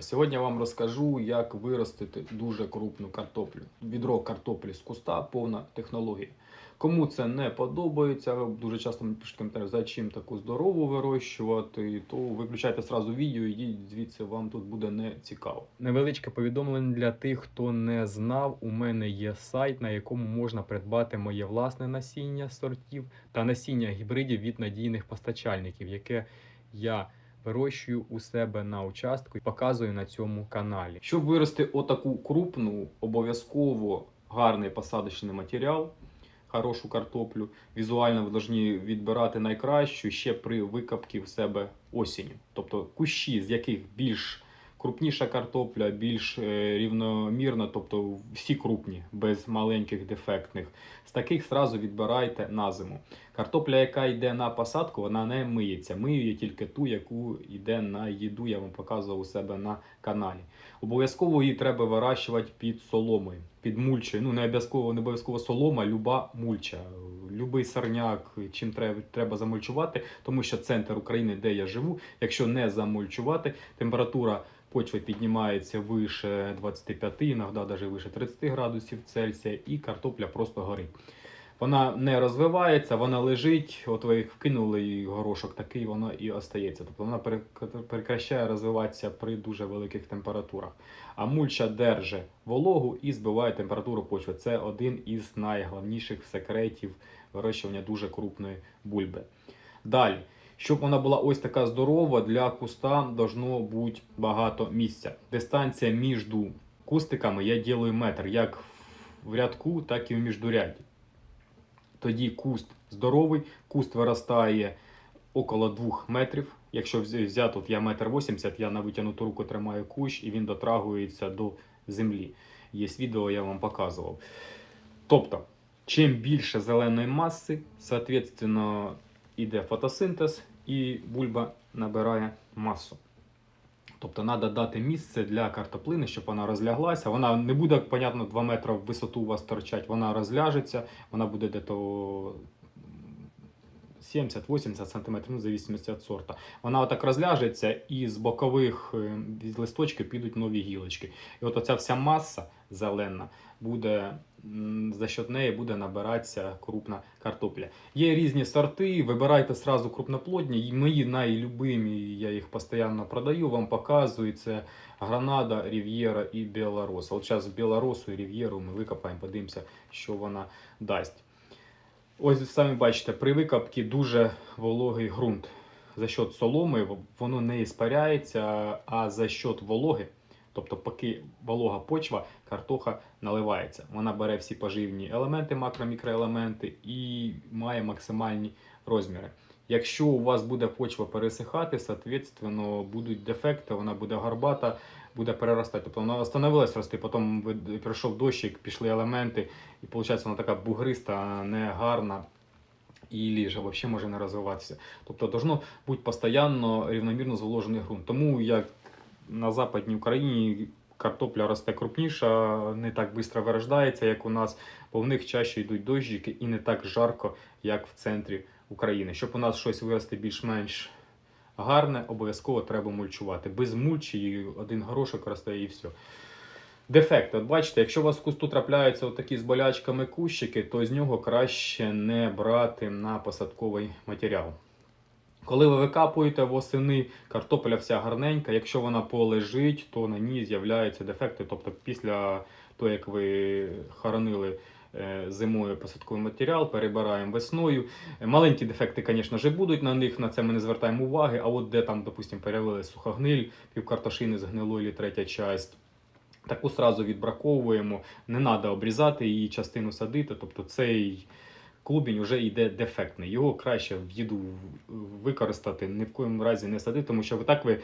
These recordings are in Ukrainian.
Сьогодні я вам розкажу, як виростити дуже крупну картоплю. Відро картоплі з куста, повна технологія. Кому це не подобається, дуже часто мені пишуть коментарі, за чим таку здорову вирощувати, то виключайте сразу відео, йдіть звідси, вам тут буде не цікаво. Невеличке повідомлення для тих, хто не знав. У мене є сайт, на якому можна придбати моє власне насіння сортів та насіння гібридів від надійних постачальників, яке я вирощую у себе на участку і показую на цьому каналі. Щоб вирости отаку крупну, обов'язково гарний посадочний матеріал, хорошу картоплю. Візуально ви повинні відбирати найкращу ще при викапці в себе осінню. Тобто кущі, з яких більш крупніша картопля, більш е, рівномірна, тобто всі крупні, без маленьких дефектних. З таких зразу відбирайте на зиму. Картопля, яка йде на посадку, вона не миється. Мию тільки ту, яку йде на їду. Я вам показував у себе на каналі. Обов'язково її треба вирощувати під соломою, під мульчою. Ну не обов'язково не обов'язково солома, люба мульча, любий сорняк, чим треба, треба замульчувати, тому що центр України, де я живу, якщо не замульчувати, температура почви піднімається вище 25, іноді навіть вище 30 градусів Цельсія, і картопля просто горить. Вона не розвивається, вона лежить. От ви вкинули, і горошок такий, воно і остається. Тобто вона перек- прекращає розвиватися при дуже великих температурах. А мульча держить вологу і збиває температуру почви. Це один із найголовніших секретів вирощування дуже крупної бульби. Далі, щоб вона була ось така здорова, для куста должно бути багато місця. Дистанція між кустиками я ділю метр, як в рядку, так і в міждуряді. Тоді куст здоровий, куст виростає около 2 метрів. Якщо взяти, от я метр 80, я на витягнуту руку тримаю кущ і він дотрагується до землі. Є відео, я вам показував. Тобто, чим більше зеленої маси, соответственно, іде фотосинтез і бульба набирає масу. Тобто треба дати місце для картоплини, щоб вона розляглася. Вона не буде, понятно, 2 метри в висоту у вас торчать, вона розляжеться, вона буде дето 70-80 см, ну, в зависимості від сорта. Вона отак розляжеться і з бокових е, листочків підуть нові гілочки. І от оця вся маса зелена буде за счет неї буде набиратися крупна картопля. Є різні сорти, вибирайте сразу крупноплодні. Мої найлюбимі, я їх постійно продаю, вам показую. Це Гранада, Рів'єра і Білороса. От зараз Білоросу і Рів'єру ми викопаємо, подивимося, що вона дасть. Ось самі бачите, при викопці дуже вологий ґрунт. За счет соломи воно не іспаряється, а за счет вологи, тобто поки волога почва, картоха наливається. Вона бере всі поживні елементи, макро-мікроелементи і має максимальні розміри. Якщо у вас буде почва пересихати, соответственно, будуть дефекти, вона буде горбата, буде переростати. Тобто вона остановилась рости, потім прийшов дощик, пішли елементи, і виходить вона така бугриста, негарна. І ліже взагалі може не розвиватися. Тобто должно бути постійно рівномірно зволожений ґрунт. Тому як на Западній Україні картопля росте крупніша, не так швидко вирождається, як у нас, бо в них чаще йдуть дощики і не так жарко, як в центрі України. Щоб у нас щось вирости більш-менш гарне, обов'язково треба мульчувати. Без мульчі один горошок росте і все. Дефект, от бачите, якщо у вас в кусту трапляються такі з болячками кущики, то з нього краще не брати на посадковий матеріал. Коли ви викапуєте восени, картопля вся гарненька, якщо вона полежить, то на ній з'являються дефекти. Тобто після того, як ви хоронили е, зимою посадковий матеріал, перебираємо весною. Е, Маленькі дефекти, звісно ж, будуть на них, на це ми не звертаємо уваги. А от де там, допустимо, перевели сухогниль, півкартошини згнило, і третя часть. Таку сразу відбраковуємо, не треба обрізати її частину садити. Тобто цей клубінь вже йде дефектний. Його краще в їду використати, ні в коєму разі не садити, тому що так ви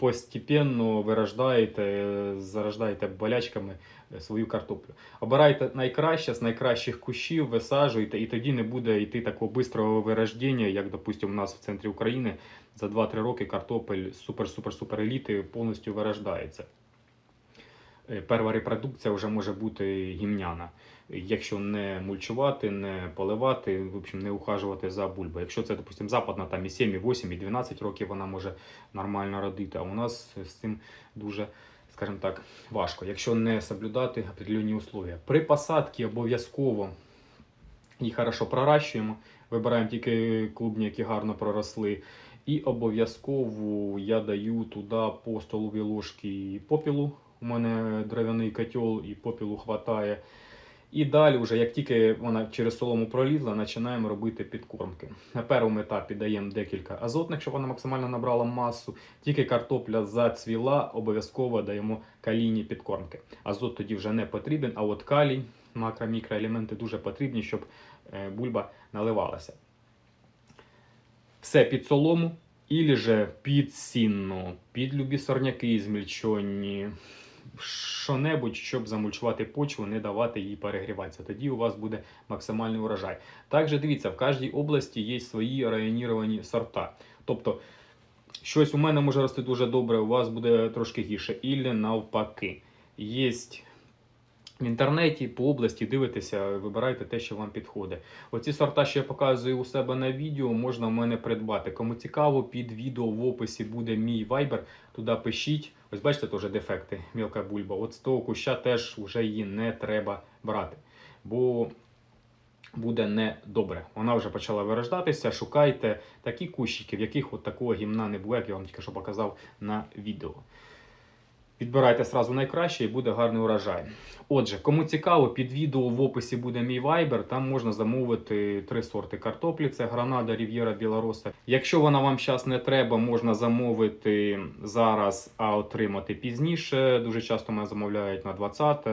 постепенно вирождаєте, зарождаєте болячками е, свою картоплю. Обирайте найкраще з найкращих кущів, висаджуйте, і тоді не буде йти такого бистрого вирождення, як, допустимо, у нас в центрі України за 2-3 роки картопель супер-супер-супер еліти повністю вирождається. е, перша репродукція вже може бути гімняна. Якщо не мульчувати, не поливати, в общем, не ухажувати за бульбою. Якщо це, допустимо, западна, там і 7, і 8, і 12 років вона може нормально родити, а у нас з цим дуже, скажімо так, важко, якщо не соблюдати определенні условия. При посадці обов'язково їх хорошо проращуємо, вибираємо тільки клубні, які гарно проросли. І обов'язково я даю туди по столовій ложці попілу. У мене дерев'яний котел і попілу хватає. І далі, вже, як тільки вона через солому пролізла, починаємо робити підкормки. На першому етапі даємо декілька азотних, щоб вона максимально набрала масу. Тільки картопля зацвіла, обов'язково даємо калійні підкормки. Азот тоді вже не потрібен, а от калій, макро-мікроелементи дуже потрібні, щоб е, бульба наливалася. Все під солому, ілі же під сінно, під любі сорняки змільчонні, що-небудь, щоб замульчувати почву, не давати їй перегріватися. Тоді у вас буде максимальний урожай. Також дивіться, в кожній області є свої районіровані сорта. Тобто, щось у мене може рости дуже добре, у вас буде трошки гірше, ілі навпаки. Є в інтернеті по області дивитеся, вибирайте те, що вам підходить. Оці сорта, що я показую у себе на відео, можна в мене придбати. Кому цікаво, під відео в описі буде мій Viber. Туди пишіть. Ось бачите, теж дефекти, мілка бульба. От з того куща теж вже її не треба брати. Бо буде не добре. Вона вже почала вирождатися. Шукайте такі кущики, в яких от такого гімна не було, як я вам тільки що показав на відео. Підбирайте сразу найкраще і буде гарний урожай. Отже, кому цікаво, під відео в описі буде мій вайбер. там можна замовити три сорти картоплі: це Гранада, Рів'єра, Білороса. Якщо вона вам зараз не треба, можна замовити зараз, а отримати пізніше. Дуже часто мене замовляють на 20,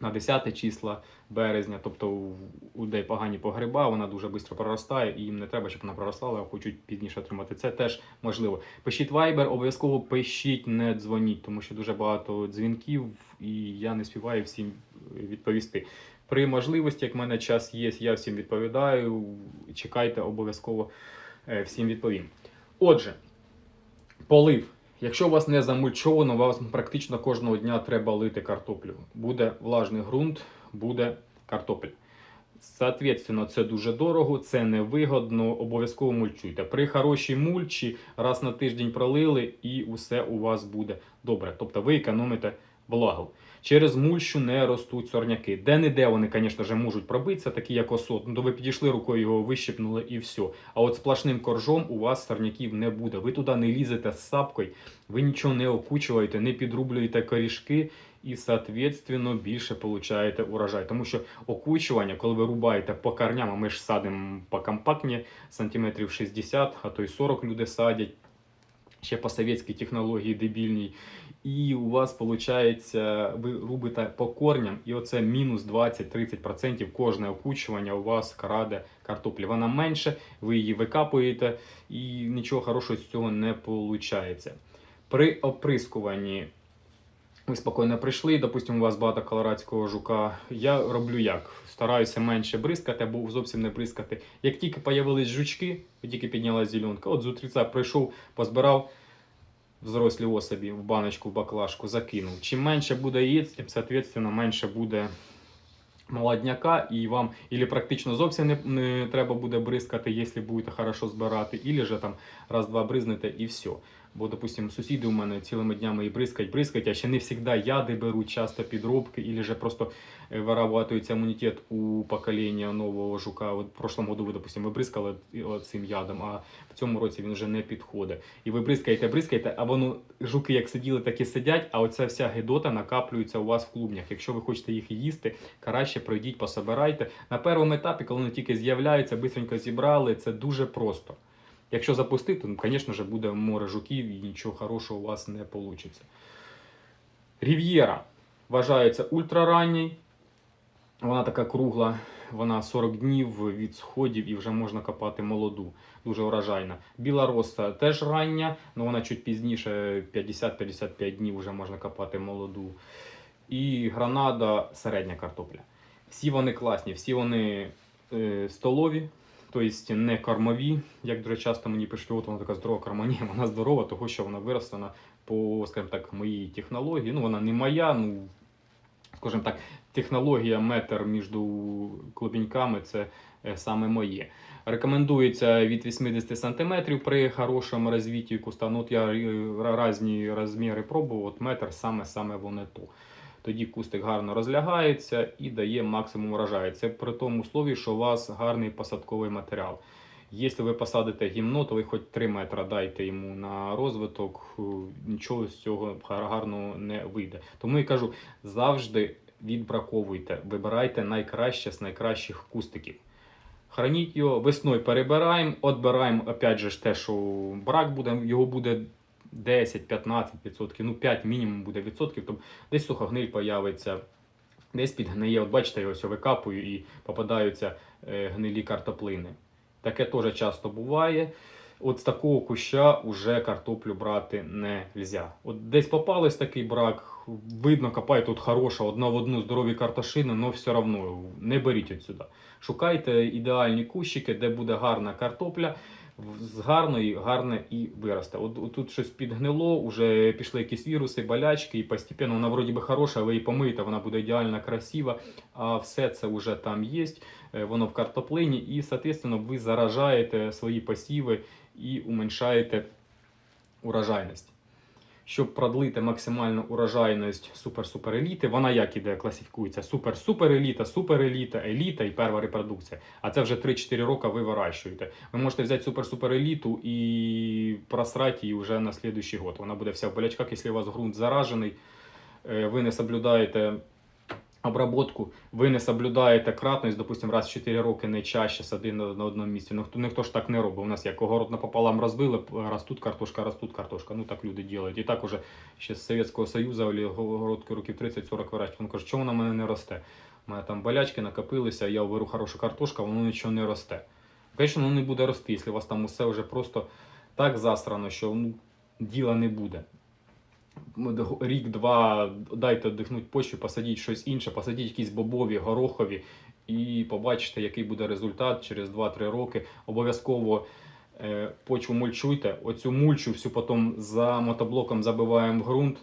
на 10 числа березня. Тобто у- людей погані погреба, вона дуже швидко проростає, і їм не треба, щоб вона проростала, а хочуть пізніше отримати. Це теж можливо. Пишіть Viber, обов'язково пишіть, не дзвоніть, тому що дуже багато дзвінків, і я не співаю всім відповісти. При можливості, як в мене час є, я всім відповідаю. Чекайте, обов'язково е, всім відповім. Отже, полив. Якщо у вас не замульчовано, у вас практично кожного дня треба лити картоплю. Буде влажний ґрунт, буде картопель. Соответственно, це дуже дорого, це невигодно, обов'язково мульчуйте. При хорошій мульчі раз на тиждень пролили і усе у вас буде добре. Тобто ви економите влагу. Через мульчу не ростуть сорняки. Де-не-де вони, звісно можуть пробитися, такі як осот. Ну, то ви підійшли рукою, його вищипнули і все. А от сплошним коржом у вас сорняків не буде. Ви туди не лізете з сапкою, ви нічого не окучуєте, не підрублюєте корішки і, соответственно, більше получаєте урожай. Тому що окучування, коли ви рубаєте по корням, а ми ж садимо по компактні, сантиметрів 60, а то й 40 люди садять. Ще по совєтській технології дебільній. І у вас виходить, ви рубите по корням, і оце мінус 20-30% кожне окучування у вас краде картоплі. Вона менше, ви її викапуєте, і нічого хорошого з цього не виходить. При оприскуванні ви спокійно прийшли, допустимо, у вас багато колорадського жука. Я роблю як? Стараюся менше бризкати або зовсім не бризкати. Як тільки появились жучки, тільки піднялась зеленка, от з утриця прийшов, позбирав взрослі особі в баночку, в баклажку, закинув. Чим менше буде яєць, тим, соответственно, менше буде молодняка, і вам ілі практично зовсім не, не треба буде бризкати, якщо будете хорошо збирати, ілі же там раз-два бризнете і все. Бо, допустим, сусіди у мене цілими днями і бризкать, бризкать, а ще не завжди яди беруть, часто підробки, ілі же просто е, вирабатується імунітет у покоління нового жука. От в прошлом году ви, допустим, ви бризкали цим ядом, а в цьому році він вже не підходить. І ви бризкаєте, бризкаєте, а воно жуки як сиділи, так і сидять, а оця вся гидота накаплюється у вас в клубнях. Якщо ви хочете їх їсти, краще пройдіть, пособирайте. На першому етапі, коли вони тільки з'являються, бистренько зібрали, це дуже просто. Якщо запустити, то, звісно ж, буде море жуків і нічого хорошого у вас не вийде. Рів'єра вважається ультраранній. Вона така кругла, вона 40 днів від сходів і вже можна копати молоду, дуже урожайна. Біла роса теж рання, але вона чуть пізніше, 50-55 днів вже можна копати молоду. І гранада середня картопля. Всі вони класні, всі вони е, столові, тобто не кормові. Як дуже часто мені пишуть, от вона така здорова корма. Ні, вона здорова, тому що вона виросла по, скажімо так, моїй технології. Ну, вона не моя, ну, скажімо так, технологія метр між клубіньками це е, саме моє. Рекомендується від 80 см при хорошому розвитті куста. Ну, от я е, різні розміри пробував, от метр саме-саме воно то. Тоді кустик гарно розлягається і дає максимум урожаю. Це при тому услові, що у вас гарний посадковий матеріал. Якщо ви посадите гімно, то ви хоч 3 метри дайте йому на розвиток, е, нічого з цього гарного не вийде. Тому я кажу, завжди відбраковуйте, вибирайте найкраще з найкращих кустиків. Храніть його, весною перебираємо, відбираємо опять же те, що брак буде, його буде 10-15%, ну 5 мінімум буде відсотків, тобто десь сухогниль появиться, десь підгниє. От бачите, я ось викапую і попадаються е, гнилі картоплини. Таке теж часто буває. От з такого куща вже картоплю брати не можна. От десь попались такий брак, видно, копає тут хороша, одна в одну здорові картошини, але все одно не беріть отсюди. Шукайте ідеальні кущики, де буде гарна картопля, з гарної, гарне і виросте. От, от тут щось підгнило, вже пішли якісь віруси, болячки, і постійно вона вроді би хороша, але і помита, вона буде ідеально красива, а все це вже там є, е, воно в картоплині, і, соответственно, ви заражаєте свої посіви і уменьшаєте урожайність. Щоб продлити максимальну урожайність супер-супер еліти, вона як іде класифікується? Супер-супер еліта, супер еліта, еліта і перва репродукція. А це вже 3-4 роки ви вирощуєте. Ви можете взяти супер-супер еліту і просрати її вже на слідуючий год. Вона буде вся в болячках, якщо у вас ґрунт заражений, е, ви не соблюдаєте обработку, ви не соблюдаєте кратність, допустимо, раз в 4 роки не чаще сади на, на одному місці. Ну, хто, ніхто ж так не робить. У нас як огород напополам розбили, раз тут картошка, раз тут картошка. Ну так люди ділять. І так уже ще з Совєтського Союзу огородки років 30-40 вирощують. Він каже, чому вона мене не росте? У мене там болячки накопилися, я беру хорошу картошку, воно нічого не росте. Звісно, воно не буде рости, якщо у вас там усе вже просто так засрано, що ну, діла не буде рік-два дайте вдихнути почву, посадіть щось інше, посадіть якісь бобові, горохові, і побачите, який буде результат через 2-3 роки. Обов'язково е, почву мульчуйте. Оцю мульчу всю потім за мотоблоком забиваємо в ґрунт.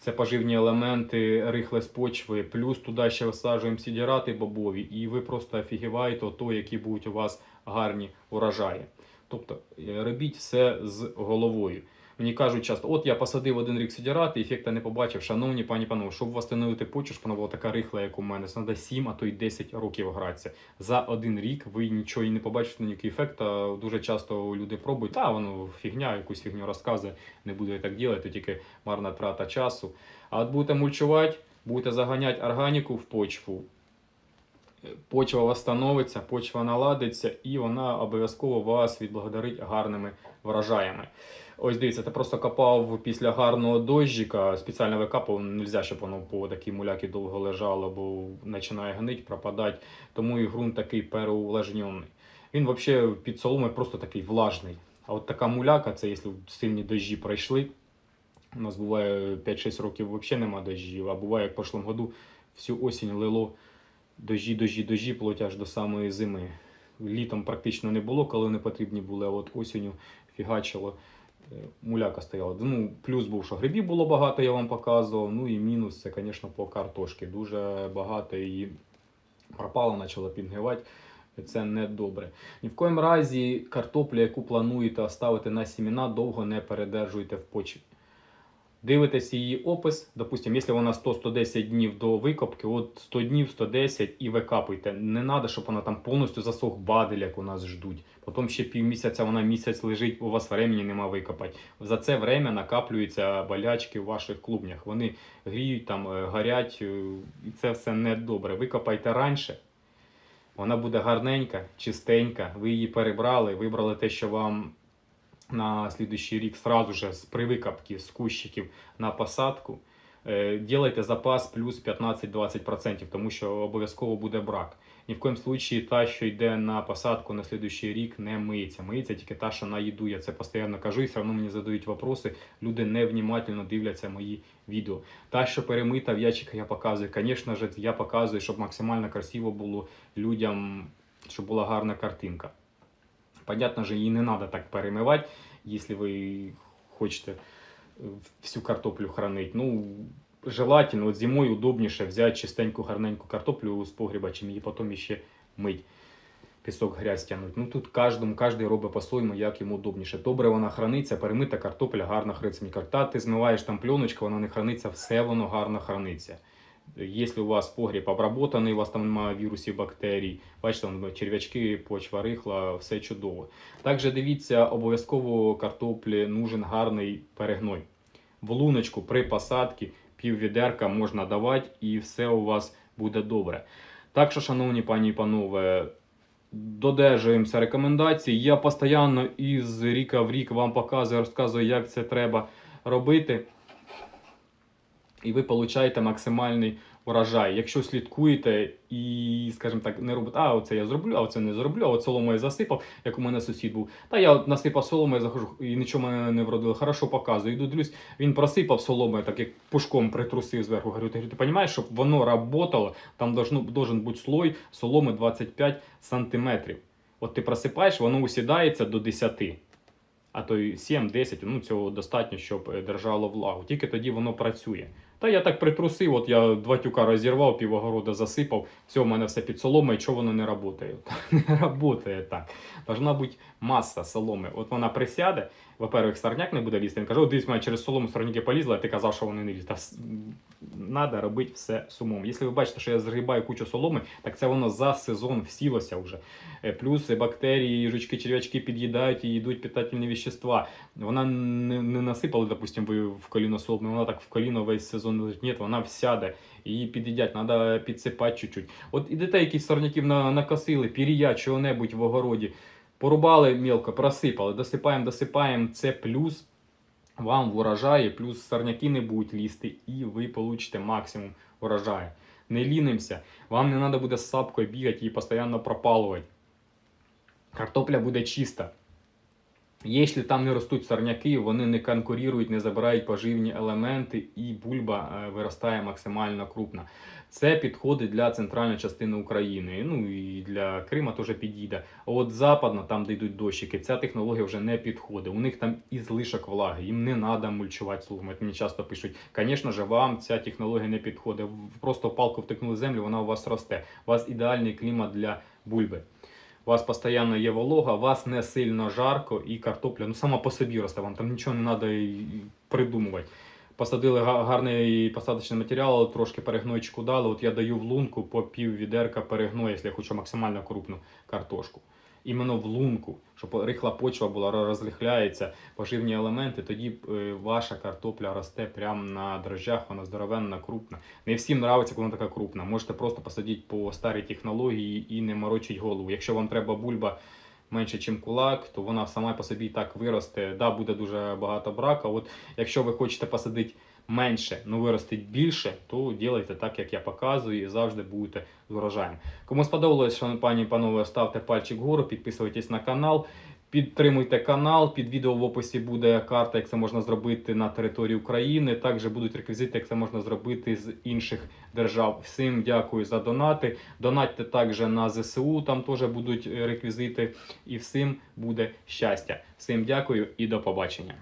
Це поживні елементи, рихле з почви, плюс туди ще висаджуємо сідірати бобові, і ви просто офігіваєте то, які будуть у вас гарні урожаї. Тобто е, робіть все з головою. Мені кажуть часто, от я посадив один рік сидірати, ефекта не побачив. Шановні пані панове, щоб восстановити почву, щоб вона була така рихла, як у мене, це треба 7, а то й 10 років гратися. За один рік ви нічого і не побачите, ніякий ефект. Дуже часто люди пробують, та воно фігня, якусь фігню розказує, не буду так робити, тільки марна трата часу. А от будете мульчувати, будете заганяти органіку в почву. Почва восстановиться, почва наладиться, і вона обов'язково вас відблагодарить гарними врожаями. Ось дивіться, ти просто копав після гарного дощика, спеціально викапав, не можна, щоб воно по такій муляки довго лежало, бо починає гнить, пропадати. Тому і ґрунт такий переувлажнений. Він взагалі під соломою просто такий влажний. А от така муляка, це якщо сильні дощі пройшли. У нас буває 5-6 років взагалі нема дощів, а буває, як в прошлому году всю осінь лило дощі, дощі, дощі, плоть аж до самої зими. Літом практично не було, коли не потрібні були, а от осінню фігачило. Муляка стояла. Ну, Плюс був, що грибів було багато, я вам показував. Ну і мінус це, звісно, по картошки. Дуже багато її пропало, почало підгивати. Це не добре. Ні в коїм разі картопля, яку плануєте ставити на сіміна, довго не передержуйте в почві. Дивитесь її опис, допустимо, якщо вона 100-110 днів до викопки, от 100 днів, 110 і викапуйте. Не треба, щоб вона там повністю засох бадель, як у нас ждуть. Потім ще півмісяця вона місяць лежить, у вас времени нема викопати. За це время накаплюються болячки в ваших клубнях. Вони гріють, там, е, горять, е, і це все не добре. Викопайте раніше. Вона буде гарненька, чистенька. Ви її перебрали, вибрали те, що вам на следующий рік сразу же з привикапки з кущиків на посадку. Е, делайте запас плюс 15-20%, тому що обов'язково буде брак. Ні в коїм случаї та, що йде на посадку на слідуючий рік, не миється. Миється тільки та, що на їду. Я це постійно кажу, і все одно мені задають вопроси. Люди невнімательно дивляться мої відео. Та, що перемита в ящиках, я показую. Звісно ж, я показую, щоб максимально красиво було людям, щоб була гарна картинка. Понятно же, її не треба так перемивати, якщо ви хочете всю картоплю хранить. Ну, желательно, от зимою удобніше взяти чистеньку гарненьку картоплю з погріба, чим її потім ще мить. Пісок грязь тягнуть. Ну тут кожен робить по-своєму, як йому удобніше. Добре вона храниться, перемита картопля гарно храниться. Та ти змиваєш там пленочку, вона не храниться, все воно гарно храниться. Якщо у вас погріб обработаний, у вас там немає вірусів, бактерій, бачите, там черв'ячки, почва рихла, все чудово. Також дивіться, обов'язково картоплі нужен гарний перегной. В луночку при посадці пів відерка можна давати і все у вас буде добре. Так що, шановні пані і панове, додержуємося рекомендацій. Я постійно із ріка в рік вам показую, розказую, як це треба робити. І ви получаєте максимальний урожай. Якщо слідкуєте і, скажімо так, не робите, а оце я зроблю, а оце не зроблю, а от солому я засипав, як у мене сусід був. Та я насипав солому, я захожу і нічого мене не вродило. Хорошо показую. Йду дивлюсь, він просипав соломи, так як пушком притрусив зверху. Говорю, ти, ти розумієш, щоб воно работало, там должно, должен бути слой соломи 25 сантиметрів. От ти просипаєш, воно усідається до 10. А то й 7-10, ну цього достатньо, щоб е, держало влагу. Тільки тоді воно працює. Та я так притрусив, от я два тюка розірвав, пів огорода засипав, все, в мене все під соломою, чого воно не працює? Не працює так. Должна бути маса соломи. От вона присяде, во-первых, сорняк не буде лізти. Він каже, дивись, мене через солому сорняки полізли, а ти казав, що вони не с- Надо робити все з умом. Якщо ви бачите, що я згрібаю кучу соломи, так це воно за сезон всілося вже. Е, Плюс бактерії, жучки, черв'ячки під'їдають і йдуть питательні вещества. Вона не, не насипала, допустим, ви в коліно соломи, вона так в коліно весь сезон лежить. Ні, вона всяде. Її під'їдять, треба підсипати чуть-чуть. От ідете якісь сорняків накосили, пір'я, чого-небудь в огороді. Порубали мілко, просипали, досипаємо, досипаємо. Це плюс вам в урожаї, плюс сорняки не будуть лізти, і ви получите максимум урожаю. Не лінимося, вам не треба буде з сапкою бігати і постійно пропалувати. Картопля буде чиста. Якщо там не ростуть сорняки, вони не конкурують, не забирають поживні елементи, і бульба е, виростає максимально крупна. Це підходить для центральної частини України. Ну і для Крима теж підійде. А от западно, там де йдуть дощики, ця технологія вже не підходить. У них там і злишок влаги, їм не треба мульчувати. От Мені часто пишуть, звісно ж, вам ця технологія не підходить. Просто палку втикнули землю, вона у вас росте. У вас ідеальний клімат для бульби. У вас постійно є волога, у вас не сильно жарко і картопля ну сама по собі росте, вам там нічого не треба придумувати. Посадили гарний посадочний матеріал, трошки перегнойчику дали. От я даю в лунку по пів відерка перегною, якщо я хочу максимально крупну картошку. Іменно в лунку, щоб рихла почва була, розрихляється, поживні елементи, тоді е, ваша картопля росте прямо на дрожжах, вона здоровенна, крупна. Не всім подобається, коли вона така крупна. Можете просто посадити по старій технології і не морочить голову. Якщо вам треба бульба менше, ніж кулак, то вона сама по собі так виросте. Да, буде дуже багато брака. От якщо ви хочете посадити менше, але виростить більше, то ділайте так, як я показую, і завжди будете з урожаєм. Кому сподобалось, шановні пані і панове, ставте пальчик вгору, підписуйтесь на канал. Підтримуйте канал. Під відео в описі буде карта, як це можна зробити на території України. Також будуть реквізити, як це можна зробити з інших держав. Всім дякую за донати. Донатьте також на ЗСУ, там теж будуть реквізити. І всім буде щастя. Всім дякую і до побачення.